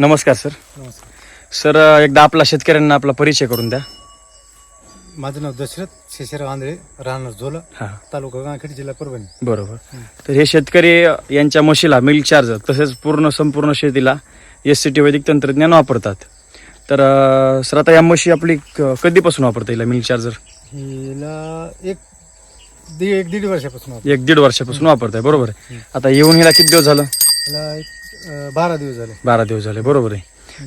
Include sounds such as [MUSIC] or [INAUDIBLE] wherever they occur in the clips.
नमस्कार सर. नमस्कार. सर एकदा आपला शेतकऱ्यांना आपला परिचय करून द्या. माझं नाव दशरथ शेषराव आंधळे राहणार झोला हां. तालुका गांखेड जिल्हा परभणी. बरोबर. तर हे शेतकरी यांच्या म्हशीला मिल्क चार्जर तसेच पूर्ण संपूर्ण शेतीला एस सी टी वैदिक तंत्रज्ञान वापरतात. तर अ, सर आता या म्हशी आपली क- कधीपासून वापरता येईल मिल्क चार्जर? हिला एक दीड एक दीड वर्षापासून वापर- एक दीड वर्षापासून वापरताय बरोबर. आहे आता येऊन हिला किती दिवस झालं? हिला एक अं, बारा दिवस झाले. बारा दिवस झाले बरोबर आहे.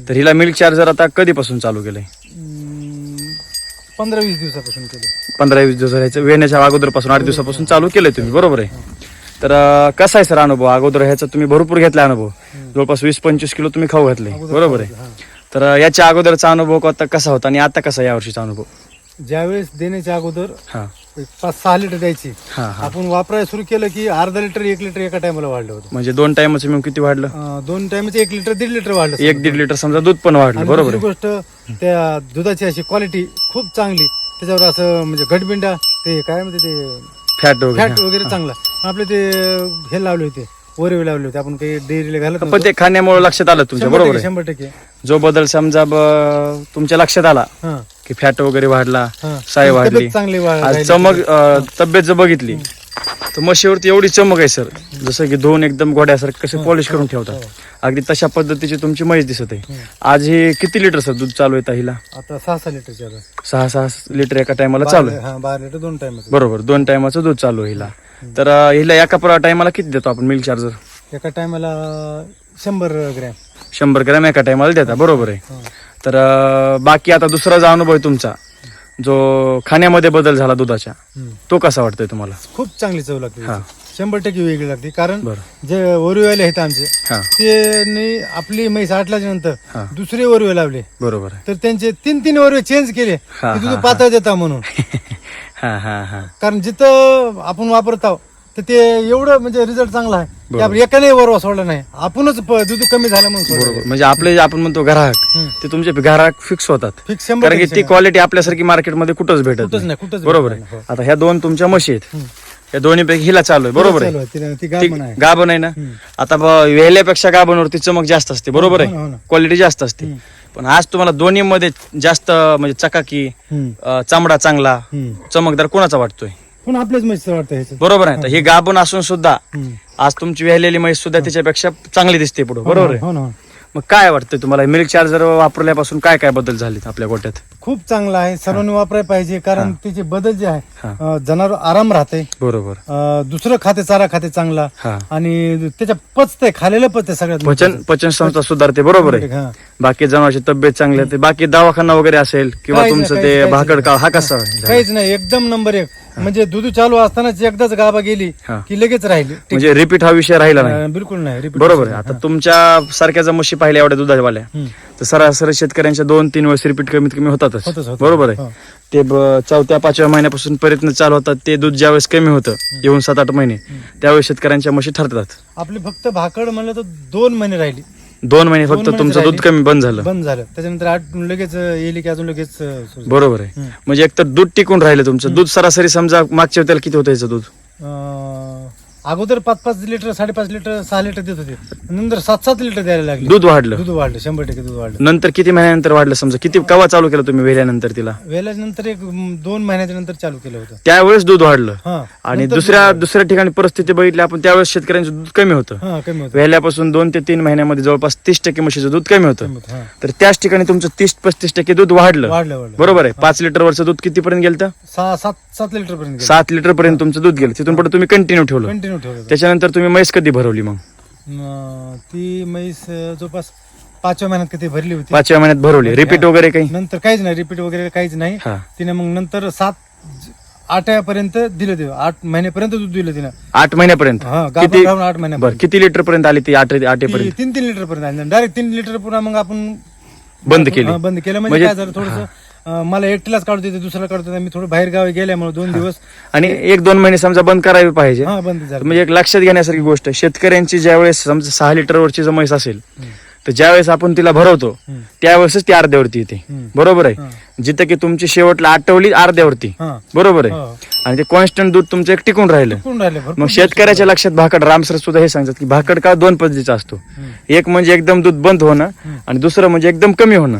तर हिला मिल्क चार्जर आता कधीपासून चालू केलंय? पंधरा वीस दिवसापासून केले पंधरा वीस दिवस झाले वेण्याच्या अगोदरपासून आठ दिवसापासून चालू केलंय तुम्ही बरोबर आहे. तर अं, कसा आहे सर अनुभव? अगोदर ह्याचा तुम्ही भरपूर घेतला अनुभव. जवळपास वीस पंचवीस किलो तुम्ही खाऊ घातले बरोबर आहे. हा. तर अं, याच्या अगोदरचा अनुभव आता कसा होता आणि आता कसा आहे यावर्षीचा अनुभव? ज्यावेळेस देण्याच्या अगोदर हा. पाच सहा लिटर द्यायची. हा हा. आपण वापरायला सुरू केलं की अर्धा लिटर एक लिटर एका टायमाला वाढलं होतं. म्हणजे दोन टाइमचं मिळून किती वाढलं? अं, दोन टाइमचे एक लिटर दीड लिटर वाढलं एक दीड लिटर समजा दूध पण वाढलं आणि बरोबर दुसरी आहे. गोष्ट त्या दुधाची अशी क्वालिटी खूप चांगली. त्याच्यावर असं म्हणजे घटबिंडा ते काय म्हणते ते फॅट वगैरे फॅट वगैरे चांगला. आपले ते हे लावले होते वरवे लावले होते. आपण काही डेअरीला घालत पण नव्हतो. ते खाण्यामुळे लक्षात आलं तुमच्या शंभर बरोबर टक्के, आहे. शंभर टक्के. जो बदल समजा ब- तुमच्या लक्षात आला हा. की फॅट वगैरे वाढला हा. साय वाढली. चांगली आज. चमक अं, तब्येत जर बघितली तर म्हशीवरती एवढी चमक आहे सर. जसं की दोन एकदम गोड्यासारखं कसे पॉलिश करून ठेवतात. अगदी तशा पद्धतीची तुमची म्हैस दिसत आहे. आज हे किती लिटर सर दूध चालू आहे हिला आता सहा सहा आता. सहा सहा लिटर एका टायमाला चालू आहे. हा बारा लिटर दोन टाइम बरोबर दोन टायमाचं दूध चालू आहे हिला. तर अं, हिला एका टायमाला किती देतो आपण मिल्क चार्जर एका टायमाला शंभर ग्रॅम शंभर ग्रॅम एका टायमाला देता बरोबर आहे. हा. तर बाकी आता दुसरा जो अनुभव आहे तुमचा जो खाण्यामध्ये बदल झाला दुधाच्या. तो कसा वाटतोय तुम्हाला? खूप चांगली चव लागते हा. शंभर टक्के वेगळी लागते. कारण बरं. जे वरुवेले आहेत आमचे हा. ते आपली म्हैस आटल्याच्या नंतर. दुसरे वरुवे लावले. बरोबर आहे. तर त्यांचे तीन तीन वरवे चेंज केले हा, की तुझं पातळ देता म्हणून. [LAUGHS] हा हा हा. कारण जिथं आपण वापरत आहोत तर ते एवढं म्हणजे रिझल्ट चांगला आहे. बरोबर. आपण एकाने वरवा सोडला नाही आपणच प- दूध कमी झालं म्हणून सोडलं बरोबर म्हणजे आपले जे आपण म्हणतो ग्राहक हम्म. ते तुमचे ग्राहक फिक्स होतात फिक्स शंभर कारण की ती क्वालिटी आपल्यासारखी मार्केटमध्ये कुठंच भेटत कुठंच नाही कुठंच बरोबर भेटत आहे नाही. आता ह्या दोन तुमच्या म्हशी आहेत. या दोन्ही पैकी हिला चालू आहे बरोबर आहे. ती- ती ती गाभण आहे गाभण आहे ना. आता ब- वेल्यापेक्षा गाभणवरती चमक जास्त असते बरोबर हो ना, हो आहे ना. क्वालिटी जास्त असते. पण आज तुम्हाला दोन्ही मध्ये जास्त म्हणजे चकाकी हम्म. अं, चामडा चांगला हम्म. चमकदार कोणाचा वाटतोय पण आपल्याच म्हशीचं वाटतं ह्याचं बरोबर आहे. तर ही गाभण असून सुद्धा हम्म. आज तुमची वेहलेली म्हैस सुद्धा त्याच्यापेक्षा चांगली दिसते पुढे. बरोबर आहे? हो ना हो ना. मग काय वाटतंय तुम्हाला? मिल्क चार्जर वापरल्यापासून काय काय बदल झाले आपल्या गोट्यात? खूप चांगला आहे. सर्वांनी वापरायला पाहिजे कारण त्याचे बदल जे आहे हा. अं, जनावर आराम राहते. बरोबर. अं, दुसरं खाते चारा खाते चांगला. हा. आणि त्याच्या पचते खालेलं पचते सगळ्यात पचन पचन संस्था सुधारते बरोबर आहे. हा. बाकी जनावरची तब्येत चांगली आहे बाकी दवाखाना वगैरे असेल किंवा काहीच तुमचं ते भाकड. काळ हा कसा? काहीच नाही एकदम नंबर एक. म्हणजे दूध चालू असतानाच एकदाच गाभा गेली हा. की लगेच राहिली. म्हणजे रिपीट हा विषय राहिला नाही. अं, बिलकुल नाही repeat बरोबर आहे. आता तुमच्या सारख्या जर म्हशी पाहिल्या एवढ्या दुधावाल्या. हम्म. तर सरासरी शेतकऱ्यांच्या दोन तीन वेळेस रिपीट कमीत कमी होतातच. होतच बरोबर आहे? हो. ते ब- चौथ्या पाचव्या महिन्यापासून प्रयत्न चालू होतात. ते दूध ज्यावेळेस कमी होतं येऊन सात आठ महिने त्यावेळेस शेतकऱ्यांच्या म्हशी ठरतात. आपली फक्त भाकड म्हणलं तर दोन महिने राहिली. दोन महिने दोन फक्त तुमचं दूध राहिली. कमी बंद झालं. बंद झालं. त्याच्यानंतर आठ लगेच अं, येईल की अजून लगेच अं, सुरू. झालं. बरोबर आहे. हम्म. म्हणजे एक तर दूध टिकून राहिलं तुमचं. दूध सरासरी समजा मागच्या वेळेला किती होतं याचं दूध? अं, अगोदर पाच पाच लिटर साडेपाच लिटर सहा लिटर देत होते. नंतर सात सात लिटर द्यायला लागले. दूध वाढलं. दूध वाढलं शंभर टक्के दूध वाढलं. नंतर किती महिन्यानंतर वाढलं? समजा किती कवा चालू केलं तुम्ही वेल्यानंतर तिला? वेळेला नंतर एक म, दोन महिन्याच्या नंतर चालू केलं होतं. त्यावेळेस दूध वाढलं. हा. आणि नंतर दुसऱ्या दुसऱ्या ठिकाणी परिस्थिती बघितली आपण त्यावेळेस शेतकऱ्यांचं दूध कमी होतं. हा कमी होतं. वेल्यापासून दोन ते तीन महिन्यामध्ये जवळपास तीस टक्के म्हशीचं दूध कमी होतं. कमी होतं हा. तर त्याच ठिकाणी तुमचं तीस पस्तीस टक्के दूध वाढलं. वाढलं वाढलं. बरोबर आहे. पाच लिटर वरचं दूध कितीपर्यंत गेलं सहा सात सात लिटर पर्यंत सात लिटर पर्यंत तुमचं दूध गेलं. तिथून पुढे तुम्ही कंटिन्यू ठेवलं. कंटिन्यू ठेवलं. त्याच्यानंतर तुम्ही म्हैस कधी भरवली मग? अं, ती म्हैस अं, जवळपास पाचव्या महिन्यात किती भरली होती. पाचव्या महिन्यात भरवली. रिपीट वगैरे काही? नंतर काहीच नाही रिपीट वगैरे काहीच नाही. हा. तिने मग नंतर सात आठव्यापर्यंत दिलं ते आठ महिन्यापर्यंत दूध दिलं तिनं. आठ महिन्यापर्यंत? हा गाभण किती? आठ बर महिन्यापर्यंत किती लिटर पर्यंत आली ती आठ आठेपर्यंत? ती तीन तीन लिटर पर्यंत डायरेक्ट तीन लिटर पुन्हा मग आपण बंद केली. हा, बंद केलं. म्हणजे म्हणजे- काय झालं थोडस मला एकटीलाच काढतो येते दुसऱ्याला काढतो येते. मी थोडं बाहेर गावी गेल्यामुळे दोन दिवस आणि एक दोन महिने समजा बंद करावी पाहिजे. हा बंद झालं. म्हणजे एक लक्षात घेण्यासारखी गोष्ट आहे. शेतकऱ्यांची ज्यावेळेस समजा सहा लिटरवरची जर म्हैस असेल तर ज्यावेळेस आपण तिला भरवतो हम्म. त्यावेळेसच ती अर्ध्यावरती येते. हम्म. बरोबर. आहे? जिथं की तुमची शेवटला आठवली अर्ध्यावरती. हा. बरोबर आहे? हो. आणि ते कॉन्स्टंट दूध तुमचं एक टिकून राहिलं. टिकून राहिले भरपूर मग शेतकऱ्याच्या लक्षात भाकड रामसर सुद्धा हे सांगतात की भाकड का दोन पद्धतीचा असतो. हम्म. एक म्हणजे एकदम दूध बंद होणं आणि दुसरं म्हणजे एकदम कमी होणं.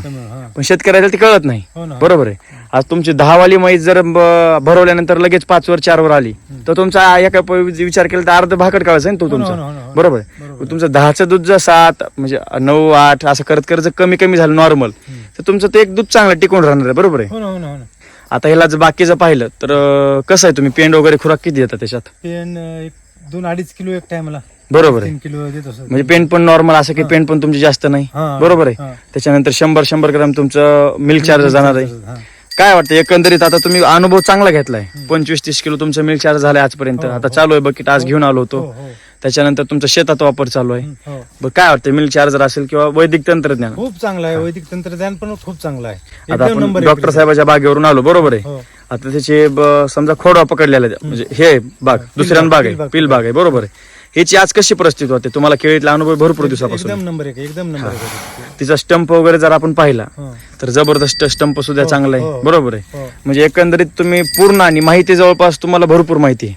पण शेतकऱ्याला ते कळत नाही. हो ना. बरोबर आहे. आज तुमची दहावाली म्हैस जर ब- भरवल्यानंतर लगेच पाच वर चार वर आली तर तुमचा एका प- विचार केला तर अर्ध भाकड काढायचा ना तो हो ना, तुमचा. हो ना, ना, ना. बरोबर आहे. बरोबर. तुमचं दहाचं दूध जर सात म्हणजे नऊ आठ असं करत करत जर कमी कमी झालं नॉर्मल तर तुमचं ते एक दूध चांगलं टिकून राहणार आहे. बरोबर आहे. हो ना हो ना हो ना. आता ह्याला जर बाकीचं पाहिलं तर अं, कसं आहे तुम्ही? पेंड वगैरे खुराक किती देता त्याच्यात? पेन अं, एक दोन अडीच किलो एक टायमाला बरोबर आहे. तीन किलो देत असतो. म्हणजे पेंट पण नॉर्मल असं की पेंट पण तुमची जास्त नाही. हा, बरोबर आहे. हा. त्याच्यानंतर शंभर शंभर ग्राम तुमचं मिल्क चार्जर जाणार आहे. हा. काय वाटतं एकंदरीत आता तुम्ही अनुभव चांगला घेतलाय. पंचवीस तीस किलो तुमचं मिल्क चार्ज झालंय आजपर्यंत. आता चालू आहे बकेट आज घेऊन आलो हो होतो. हो त्याच्यानंतर तुमचा शेतात वापर चालू आहे. हो. बरं काय वाटतं मिल्क चार्जर असेल किंवा वैदिक तंत्रज्ञान? खूप चांगला आहे. वैदिक तंत्रज्ञान पण खूप चांगलं आहे. आता एकदम आपण नंबर डॉक्टर साहेबाच्या बागेवरून आलो. बरोबर आहे. हो. आता त्याचे ब- समजा खोडवा पकडलेला आहे. म्हणजे हे बाग दुसऱ्या बाग आहे पिलबाग, पिल बाग आहे बरोबर आहे ह्याची आज कशी परिस्थिती होते तुम्हाला केळीतला अनुभव भरपूर दिवसापासून एकदम नंबर एक एकदम नंबर एक आहे. तिचा स्टंप वगैरे जर आपण पाहिला हो. तर जबरदस्त स्टंप सुद्धा चांगला आहे हो. बरोबर आहे हो. म्हणजे एकंदरीत तुम्ही पूर्ण आणि माहिती जवळपास तुम्हाला भरपूर माहिती आहे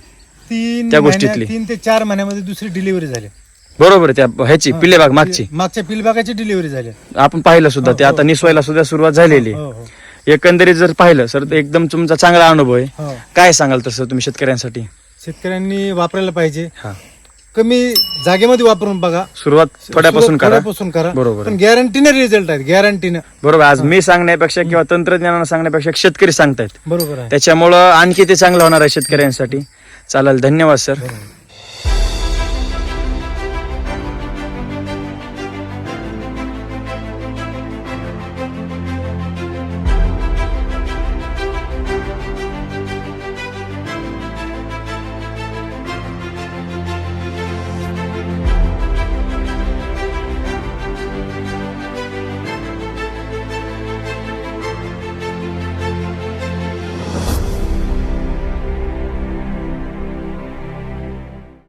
तीन त्या महिन्या- गोष्टीतली. तीन ते चार महिन्यामध्ये दुसरी डिलिव्हरी झाली बरोबर आहे त्या ह्याची पिल्ले बाग मागची मागच्या पिलबागाची डिलिव्हरी झाली आपण पाहिलं सुद्धा ते आता निसवायला सुद्धा सुरुवात झालेली आहे. हो हो एकंदरीत जर पाहिलं सर तर एकदम तुमचा चांगला अनुभव आहे. हो. काय सांगाल तसं तुम्ही शेतकऱ्यांसाठी? शेतकऱ्यांनी वापरायला पाहिजे. हा. कमी जागेमध्ये वापरून बघा. सुरुवात थोड्यापासून करा. थोड्यापासून करा. बरोबर. पण गॅरंटीने रिझल्ट आहेत गॅरंटीनं बरोबर. आज मी सांगण्यापेक्षा किंवा तंत्रज्ञानानं सांगण्यापेक्षा शेतकरी सांगतायत. बरोबर आहे. त्याच्यामुळं आणखी ते चांगलं होणार आहे शेतकऱ्यांसाठी. चालेल. धन्यवाद सर.